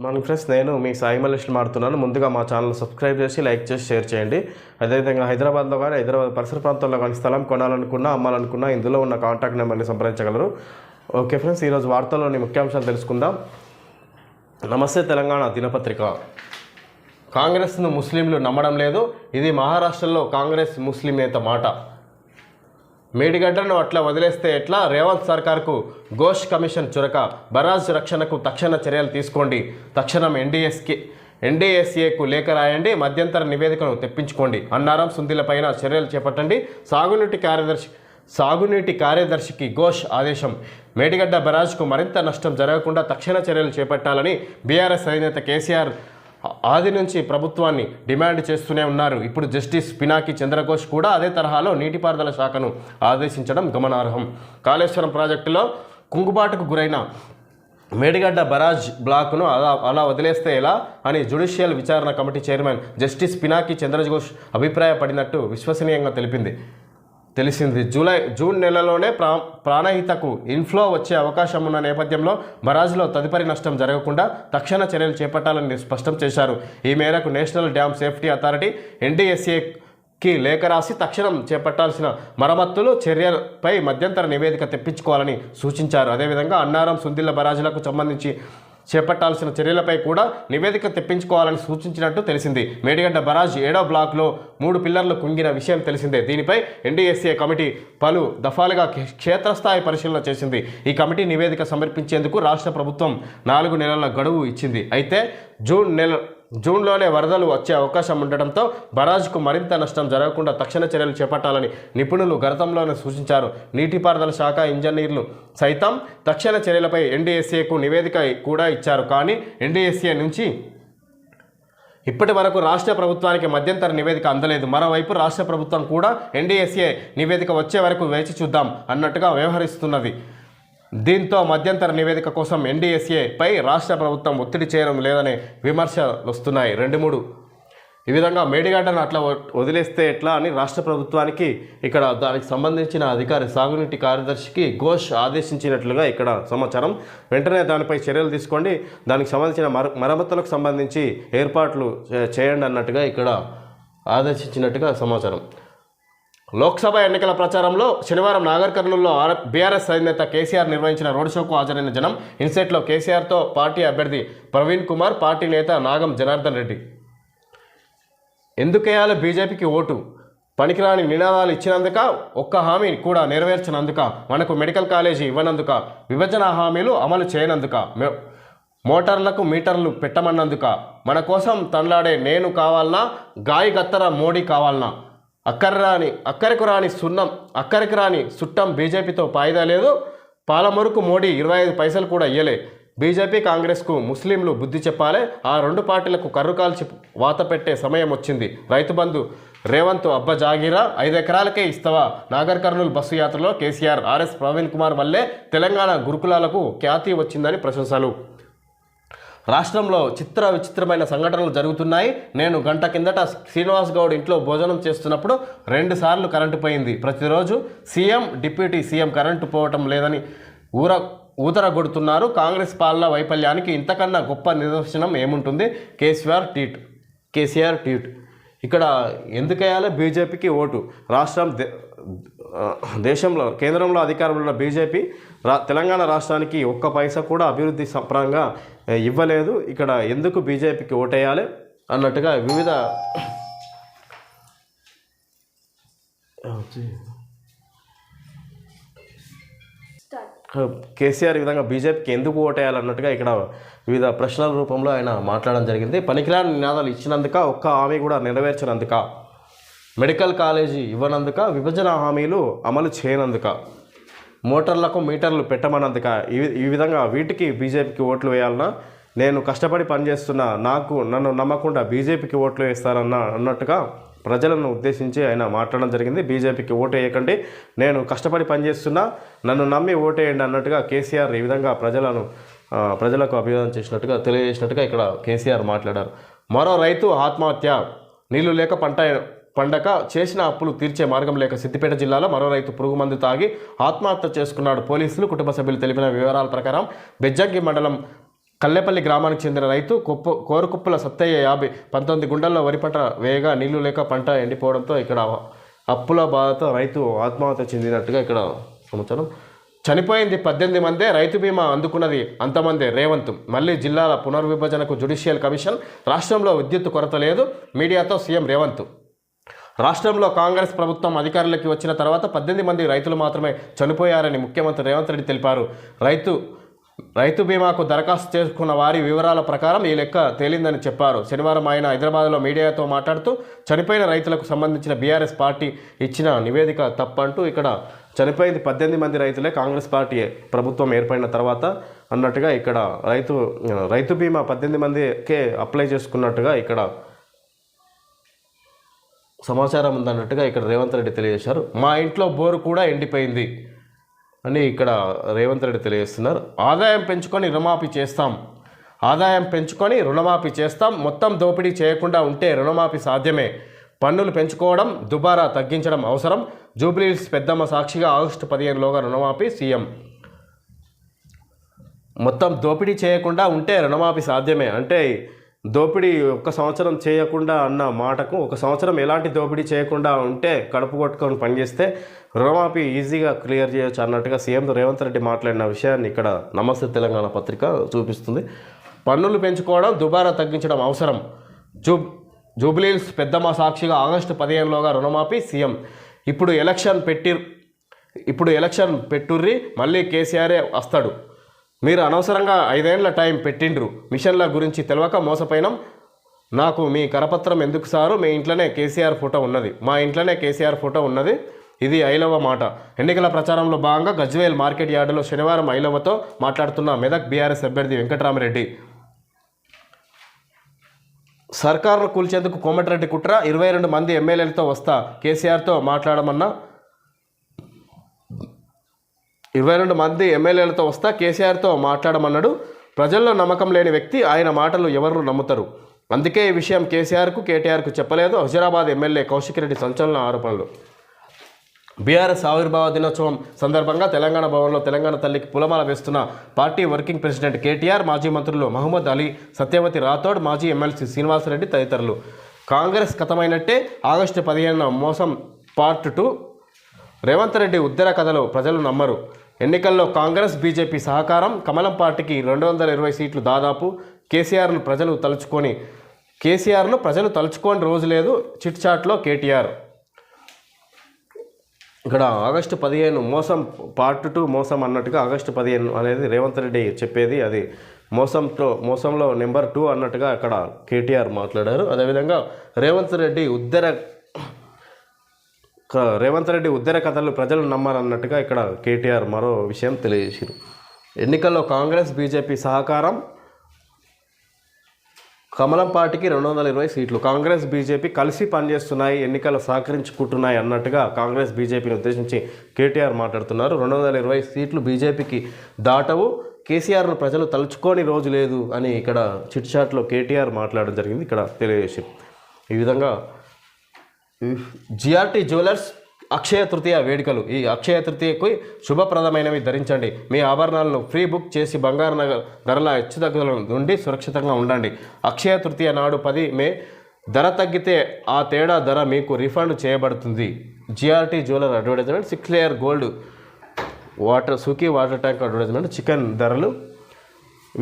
మన ఫ్రెండ్స్ నేను మీ సాయి మల్లేష్ని మాడుతున్నాను. ముందుగా మా ఛానల్ సబ్స్క్రైబ్ చేసి లైక్ చేసి షేర్ చేయండి. అదేవిధంగా హైదరాబాద్లో కానీ హైదరాబాద్ పరిసర ప్రాంతాల్లో కానీ స్థలం కొనాలనుకున్నా అమ్మాలనుకున్నా ఇందులో ఉన్న కాంటాక్ట్ నెంబర్ని సంప్రదించగలరు. ఓకే ఫ్రెండ్స్ ఈరోజు వార్తల్లోని ముఖ్యాంశాలు తెలుసుకుందాం. నమస్తే తెలంగాణ దినపత్రిక. కాంగ్రెస్ను ముస్లింలు నమ్మడం లేదు. ఇది మహారాష్ట్రలో కాంగ్రెస్ ముస్లిం నేత మాట. మేడిగడ్డను అట్లా వదిలేస్తే ఎట్లా? రేవంత్ సర్కార్కు ఘోష్ కమిషన్ చురక బరాజ్ రక్షణకు తక్షణ చర్యలు తీసుకోండి. తక్షణం ఎన్డీఎస్కి ఎన్డీఎస్ఏకు లేఖ రాయండి మధ్యంతర నివేదికను తెప్పించుకోండి అన్నారం సుందిలపైన చర్యలు చేపట్టండి. సాగునీటి కార్యదర్శి సాగునీటి కార్యదర్శికి ఘోష్ ఆదేశం. మేడిగడ్డ బరాజ్కు మరింత నష్టం జరగకుండా తక్షణ చర్యలు చేపట్టాలని బీఆర్ఎస్ అధినేత కేసీఆర్ ఆది నుంచి ప్రభుత్వాన్ని డిమాండ్ చేస్తూనే ఉన్నారు. ఇప్పుడు జస్టిస్ పినాకి చంద్రఘోష్ కూడా అదే తరహాలో నీటిపారుదల శాఖను ఆదేశించడం గమనార్హం. కాళేశ్వరం ప్రాజెక్టులో కుంగుబాటుకు గురైన మేడిగడ్డ బరాజ్ బ్లాక్ను అలా అలా వదిలేస్తే ఎలా అని జ్యుడిషియల్ విచారణ committee chairman justice Pinaki Chandraghosh అభిప్రాయపడినట్టు విశ్వసనీయంగా తెలిపింది. తెలిసింది. జూలై జూన్ నెలలోనే ప్రా ప్రాణహితకు ఇన్ఫ్లో వచ్చే అవకాశం ఉన్న నేపథ్యంలో బరాజ్లో తదుపరి నష్టం జరగకుండా తక్షణ చర్యలు చేపట్టాలని స్పష్టం చేశారు. ఈ మేరకు నేషనల్ డ్యామ్ సేఫ్టీ అథారిటీ ఎన్డీఎస్ఏకి లేఖ రాసి తక్షణం చేపట్టాల్సిన మరమ్మతులు చర్యలపై మధ్యంతర నివేదిక తెప్పించుకోవాలని సూచించారు. అదేవిధంగా అన్నారం సుందిల్ల బరాజులకు సంబంధించి చేపట్టాల్సిన చర్యలపై కూడా నివేదిక తెప్పించుకోవాలని సూచించినట్టు తెలిసింది. మేడిగడ్డ బరాజ్ ఏడో బ్లాక్లో మూడు పిల్లర్లు కుంగిన విషయం తెలిసిందే. దీనిపై ఎన్డీఎస్ఏ కమిటీ పలు దఫాలుగా క్షేత్రస్థాయి పరిశీలన చేసింది. ఈ కమిటీ నివేదిక సమర్పించేందుకు రాష్ట్ర ప్రభుత్వం నాలుగు నెలల గడువు ఇచ్చింది. అయితే జూన్ నెల జూన్లోనే వరదలు వచ్చే అవకాశం ఉండటంతో బరాజ్కు మరింత నష్టం జరగకుండా తక్షణ చర్యలు చేపట్టాలని నిపుణులు గతంలోనే సూచించారు. నీటిపారుదల శాఖ ఇంజనీర్లు సైతం తక్షణ చర్యలపై ఎన్డీఎస్ఏకు నివేదిక కూడా ఇచ్చారు. కానీ ఎన్డీఎస్ఏ నుంచి ఇప్పటి వరకు రాష్ట్ర ప్రభుత్వానికి మధ్యంతర నివేదిక అందలేదు. మరోవైపు రాష్ట్ర ప్రభుత్వం కూడా ఎన్డీఎస్ఏ నివేదిక వచ్చే వరకు వేచి చూద్దాం అన్నట్టుగా వ్యవహరిస్తున్నది. దీంతో మధ్యంతర నివేదిక కోసం ఎన్డీఎస్ఏపై రాష్ట్ర ప్రభుత్వం ఒత్తిడి చేయడం లేదనే విమర్శలు వస్తున్నాయి. రెండు మూడు. ఈ విధంగా మేడిగడ్డను అట్లా వదిలేస్తే ఎట్లా అని రాష్ట్ర ప్రభుత్వానికి ఇక్కడ దానికి సంబంధించిన అధికారి సాగునీటి కార్యదర్శికి ఘోష్ ఆదేశించినట్లుగా ఇక్కడ సమాచారం. వెంటనే దానిపై చర్యలు తీసుకోండి. దానికి సంబంధించిన మర మరమ్మతులకు సంబంధించి ఏర్పాట్లు చేయండి అన్నట్టుగా ఇక్కడ ఆదేశించినట్టుగా సమాచారం. లోక్సభ ఎన్నికల ప్రచారంలో శనివారం నాగర్ కర్నూలులో ఆర్ బీఆర్ఎస్ అధినేత కేసీఆర్ నిర్వహించిన రోడ్ షోకు హాజరైన జనం ఇన్సెట్లో కేసీఆర్తో పార్టీ అభ్యర్థి ప్రవీణ్ కుమార్ పార్టీ నేత నాగం జనార్దన్ రెడ్డి. ఎందుకేయాలి బీజేపీకి ఓటు? పనికిరాని నినాదాలు ఇచ్చినందుక ఒక్క హామీ కూడా నెరవేర్చినందుక మనకు మెడికల్ కాలేజీ ఇవ్వనందుక విభజన హామీలు అమలు చేయనందుక మోటార్లకు మీటర్లు పెట్టమన్నందుక మన కోసం తనలాడే నేను కావాలనా గాయగత్తర మోడీ కావాలనా? అక్కర్రాని అక్కరకు రాని సున్నం అక్కరికి రాని సుట్టం బీజేపీతో పాయిదా లేదు. పాలమరుకు మోడీ ఇరవై ఐదు పైసలు కూడా ఇయ్యలే. బీజేపీ కాంగ్రెస్కు ముస్లింలు బుద్ధి చెప్పాలి. ఆ రెండు పార్టీలకు కర్రు కాల్చి వాత పెట్టే సమయం వచ్చింది. రైతు బంధు రేవంత్ అబ్బ జాగీరా ఐదు ఎకరాలకే ఇస్తావా? నాగర్ కర్నూలు బస్సు యాత్రలో కేసీఆర్ ఆర్ఎస్ ప్రవీణ్ కుమార్ వల్లే తెలంగాణ గురుకులాలకు ఖ్యాతి వచ్చిందని ప్రశంసలు. రాష్ట్రంలో చిత్ర విచిత్రమైన సంఘటనలు జరుగుతున్నాయి. నేను గంట కిందట శ్రీనివాస్ గౌడ్ ఇంట్లో భోజనం చేస్తున్నప్పుడు రెండు సార్లు కరెంటు పోయింది. ప్రతిరోజు సీఎం డిప్యూటీ సీఎం కరెంటు పోవటం లేదని ఊర ఊదరగొడుతున్నారు. కాంగ్రెస్ పాలన వైఫల్యానికి ఇంతకన్నా గొప్ప నిదర్శనం ఏముంటుంది? కేసీఆర్ ట్వీట్. కేసీఆర్ ట్వీట్. ఇక్కడ ఎందుకేయాలి బీజేపీకి ఓటు? రాష్ట్రం దే- దేశంలో కేంద్రంలో అధికారంలో ఉన్న బీజేపీ రా తెలంగాణ రాష్ట్రానికి ఒక్క పైసా కూడా అభివృద్ధి పరంగా ఇవ్వలేదు. ఇక్కడ ఎందుకు బీజేపీకి ఓటేయాలి అన్నట్టుగా వివిధ కేసీఆర్ ఈ విధంగా బీజేపీకి ఎందుకు ఓటేయాలన్నట్టుగా ఇక్కడ వివిధ ప్రశ్నల రూపంలో ఆయన మాట్లాడడం జరిగింది. పనికిరాని నినాదాలు ఇచ్చినందుక ఒక్క హామీ కూడా నెరవేర్చినందుక మెడికల్ కాలేజీ ఇవ్వనందుక విభజన హామీలు అమలు చేయనందుక మోటార్లకు మీటర్లు పెట్టమన్నందుక ఈ ఈ విధంగా వీటికి బీజేపీకి ఓట్లు వేయాలన్నా నేను కష్టపడి పనిచేస్తున్నా నాకు నన్ను నమ్మకుండా బీజేపీకి ఓట్లు వేస్తారన్న అన్నట్టుగా ప్రజలను ఉద్దేశించి ఆయన మాట్లాడడం జరిగింది. బీజేపీకి ఓటు వేయకండి. నేను కష్టపడి పనిచేస్తున్నా నన్ను నమ్మి ఓటేయండి అన్నట్టుగా కేసీఆర్ ఈ విధంగా ప్రజలను ప్రజలకు అభివాదం చేసినట్టుగా తెలియజేసినట్టుగా ఇక్కడ కేసీఆర్ మాట్లాడారు. మరో రైతు ఆత్మహత్య నీళ్ళు లేక పంట పండక చేసిన అప్పులు తీర్చే మార్గం లేక సిద్దిపేట జిల్లాలో మరో రైతు పురుగు మందు తాగి ఆత్మహత్య చేసుకున్నాడు పోలీసులు. కుటుంబ సభ్యులు తెలిపిన వివరాల ప్రకారం బెజ్జంగి మండలం కల్లెపల్లి గ్రామానికి చెందిన రైతు కుప్ప కోరుకుప్పల సత్తయ్య యాభై పంతొమ్మిది గుండల్లో వరి పంట వేయగా నీళ్ళు లేక పంట ఎండిపోవడంతో ఇక్కడ అప్పుల బాధతో రైతు ఆత్మహత్య చెందినట్టుగా ఇక్కడ సమాచారం. చనిపోయింది పద్దెనిమిది మందే రైతు బీమా అందుకున్నది అంతమందే రేవంత్. మళ్ళీ జిల్లాల పునర్విభజనకు జ్యుడిషియల్ కమిషన్ రాష్ట్రంలో విద్యుత్ కొరత లేదు మీడియాతో సీఎం రేవంత్. రాష్ట్రంలో కాంగ్రెస్ ప్రభుత్వం అధికారంలోకి వచ్చిన తర్వాత పద్దెనిమిది మంది రైతులు మాత్రమే చనిపోయారని ముఖ్యమంత్రి రేవంత్ రెడ్డి తెలిపారు. రైతు రైతు బీమాకు దరఖాస్తు చేసుకున్న వారి వివరాల ప్రకారం ఈ లెక్క తేలిందని చెప్పారు. శనివారం ఆయన హైదరాబాద్లో మీడియాతో మాట్లాడుతూ చనిపోయిన రైతులకు సంబంధించిన బీఆర్ఎస్ పార్టీ ఇచ్చిన నివేదిక తప్పంటూ ఇక్కడ చనిపోయింది పద్దెనిమిది మంది రైతులే కాంగ్రెస్ పార్టీ ప్రభుత్వం ఏర్పడిన తర్వాత అన్నట్టుగా ఇక్కడ రైతు రైతు బీమా పద్దెనిమిది మందికే అప్లై చేసుకున్నట్టుగా ఇక్కడ సమాచారం ఉందన్నట్టుగా ఇక్కడ రేవంత్ రెడ్డి తెలియజేశారు. మా ఇంట్లో బోరు కూడా ఎండిపోయింది అని ఇక్కడ రేవంత్ రెడ్డి తెలియజేస్తున్నారు. ఆదాయం పెంచుకొని రుణమాఫీ చేస్తాం. ఆదాయం పెంచుకొని రుణమాఫీ చేస్తాం. మొత్తం దోపిడీ చేయకుండా ఉంటే రుణమాఫీ సాధ్యమే. పన్నులు పెంచుకోవడం దుబారా తగ్గించడం అవసరం. జూబ్లీహిల్స్ పెద్దమ్మ సాక్షిగా ఆగస్టు పదిహేనులోగా రుణమాఫీ సీఎం. మొత్తం దోపిడీ చేయకుండా ఉంటే రుణమాఫీ సాధ్యమే. అంటే దోపిడీ ఒక సంవత్సరం చేయకుండా అన్న మాటకు ఒక సంవత్సరం ఎలాంటి దోపిడీ చేయకుండా ఉంటే కడుపు కొట్టుకొని పనిచేస్తే రుణమాఫీ ఈజీగా క్లియర్ చేయొచ్చు అన్నట్టుగా సీఎం రేవంత్ రెడ్డి మాట్లాడిన విషయాన్ని ఇక్కడ నమస్తే తెలంగాణ పత్రిక చూపిస్తుంది. పన్నులు పెంచుకోవడం దుబారా తగ్గించడం అవసరం. జూబ్ జూబ్లీహిల్స్ పెద్దమ్మ సాక్షిగా ఆగస్టు పదిహేనులోగా రుణమాఫీ సీఎం. ఇప్పుడు ఎలక్షన్ పెట్టి ఇప్పుడు ఎలక్షన్ పెట్టుర్రి మళ్ళీ కేసీఆరే వస్తాడు. మీరు అనవసరంగా ఐదేళ్ళ టైం పెట్టిండ్రు. మిషన్ల గురించి తెలియక మోసపోయినాం. నాకు మీ కరపత్రం ఎందుకు సారు? మీ ఇంట్లోనే కేసీఆర్ ఫోటో ఉన్నది. మా ఇంట్లోనే కేసీఆర్ ఫోటో ఉన్నది. ఇది ఐలవ మాట. ఎన్నికల ప్రచారంలో భాగంగా గజ్వేల్ మార్కెట్ యార్డులో శనివారం ఐలవతో మాట్లాడుతున్న మెదక్ బీఆర్ఎస్ అభ్యర్థి వెంకటరామరెడ్డి. సర్కారును కూల్చేందుకు కోమటిరెడ్డి కుట్ర. ఇరవై రెండు మంది ఎమ్మెల్యేలతో వస్తా. కేసీఆర్తో మాట్లాడమన్నా. ఇరవై రెండు మంది ఎమ్మెల్యేలతో వస్తా కేసీఆర్తో మాట్లాడమన్నాడు. ప్రజల్లో నమ్మకం లేని వ్యక్తి ఆయన మాటలు ఎవరు నమ్ముతారు? అందుకే ఈ విషయం కేసీఆర్కు కేటీఆర్కు చెప్పలేదు. హుజరాబాద్ ఎమ్మెల్యే కౌశిక్ రెడ్డి సంచలన ఆరోపణలు. బీఆర్ఎస్ ఆవిర్భావ దినోత్సవం సందర్భంగా తెలంగాణ భవన్లో తెలంగాణ తల్లికి పులమాల వేస్తున్న పార్టీ వర్కింగ్ ప్రెసిడెంట్ కేటీఆర్ మాజీ మంత్రులు మహమ్మద్ అలీ సత్యవతి రాథోడ్ మాజీ ఎమ్మెల్సీ శ్రీనివాసరెడ్డి తదితరులు. కాంగ్రెస్ కథమైనట్టే ఆగస్టు పదిహేను మోసం పార్ట్ టూ. రేవంత్ రెడ్డి ఉద్దర కథలు ప్రజలు నమ్మరు. ఎన్నికల్లో కాంగ్రెస్ బీజేపీ సహకారం కమలం పార్టీకి రెండు వందల ఇరవై సీట్లు దాదాపు. కేసీఆర్ను ప్రజలు తలుచుకొని కేసీఆర్ను ప్రజలు తలుచుకోని రోజు లేదు చిట్ చాట్లో కేటీఆర్. ఇక్కడ ఆగస్టు పదిహేను మోసం పార్ట్ టూ మోసం అన్నట్టుగా ఆగస్టు పదిహేను అనేది రేవంత్ రెడ్డి చెప్పేది. అది మోసంతో మోసంలో నెంబర్ టూ అన్నట్టుగా అక్కడ కేటీఆర్ మాట్లాడారు. అదేవిధంగా రేవంత్ రెడ్డి ఉద్దర రేవంత్ రెడ్డి ఉద్దర కథలు ప్రజలు నమ్మారన్నట్టుగా ఇక్కడ కేటీఆర్ మరో విషయం తెలియజేశారు ఎన్నికల్లో కాంగ్రెస్ బీజేపీ సహకారం కమలం పార్టీకి రెండు వందల ఇరవై సీట్లు కాంగ్రెస్ బీజేపీ కలిసి పనిచేస్తున్నాయి ఎన్నికలు సహకరించుకుంటున్నాయి అన్నట్టుగా కాంగ్రెస్ బీజేపీని ఉద్దేశించి కేటీఆర్ మాట్లాడుతున్నారు. రెండు వందల ఇరవై సీట్లు బీజేపీకి దాటవు కేసీఆర్ను ప్రజలు తలుచుకోని రోజు లేదు అని ఇక్కడ చిట్ చాట్లో కేటీఆర్ మాట్లాడడం జరిగింది ఇక్కడ తెలియజేసి ఈ విధంగా జిఆర్టీ జ్యువెలర్స్ అక్షయ తృతీయ వేడుకలు. ఈ అక్షయ తృతీయకు శుభప్రదమైనవి ధరించండి. మీ ఆభరణాలను ఫ్రీ బుక్ చేసి బంగారు నగ ధరల హెచ్చుతగ్గుల నుండి సురక్షితంగా ఉండండి. అక్షయ తృతీయ నాడు పది మే ధర తగ్గితే ఆ తేడా ధర మీకు రిఫండ్ చేయబడుతుంది. GRT jeweller advertisement six layer gold water Sukhi water tank advertisement chicken ధరలు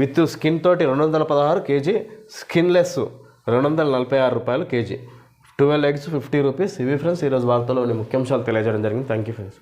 విత్ స్కిన్ తోటి రెండు వందల పదహారు కేజీ స్కిన్లెస్ రెండు వందల నలభై ఆరు రూపాయలు kg. Twelve eggs fifty rupees ఇవి ఫ్రెండ్స్ ఈరోజు వార్తలో ముఖ్యాంశాలు తెలియజేయడం జరిగింది. Thank you friends.